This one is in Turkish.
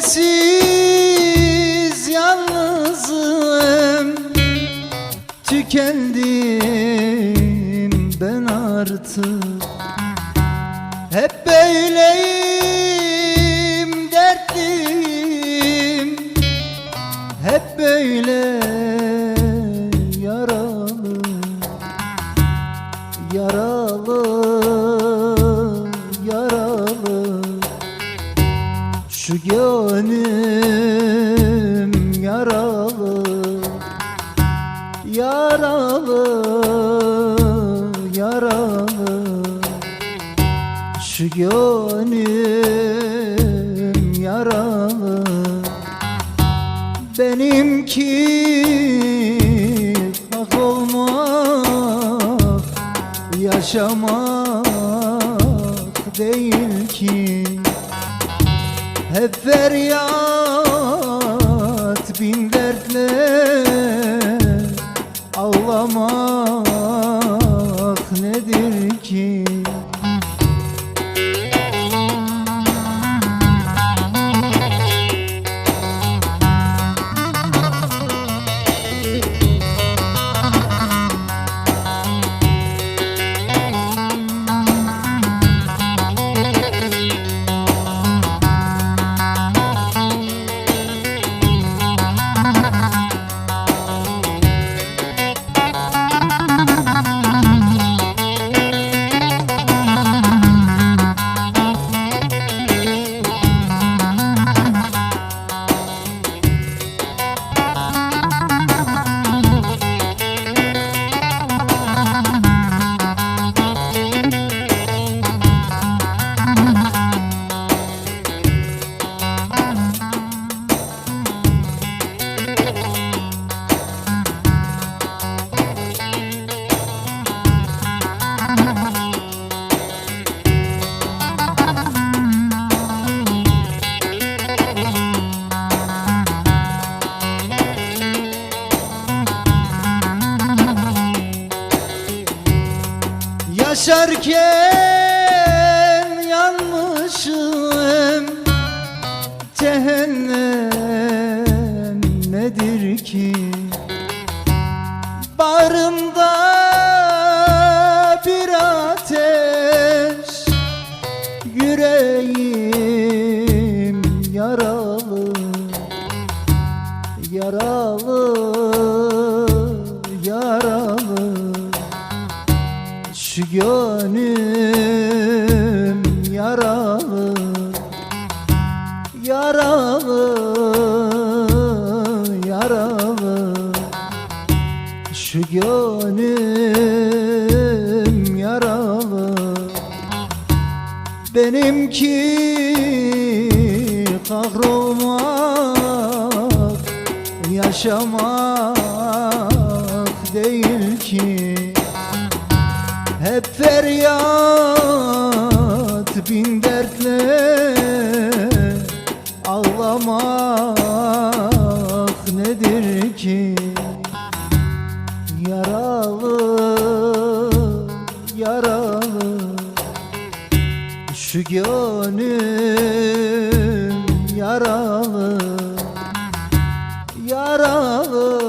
Kimsesiz yalnızım. Tükendim ben artık. Hep böyleyim dertliyim. Hep böyle şu gönlüm yaralı Yaralı Yaralı. Şu gönlüm yaralı Benimki hak olmak Yaşamak değil hep feryat Yaşarken yanmışım. Cehennem nedir ki? Bağrımda bir ateş Yüreğim Yaralı Yaralı gönlüm yaralı Yaralı Yaralı Şu gönlüm yaralı Benimki kahrolmak Yaşamak hep feryat bin dertle Ağlamak nedir ki? Yaralı Yaralı Şu gönlüm yaralı Yaralı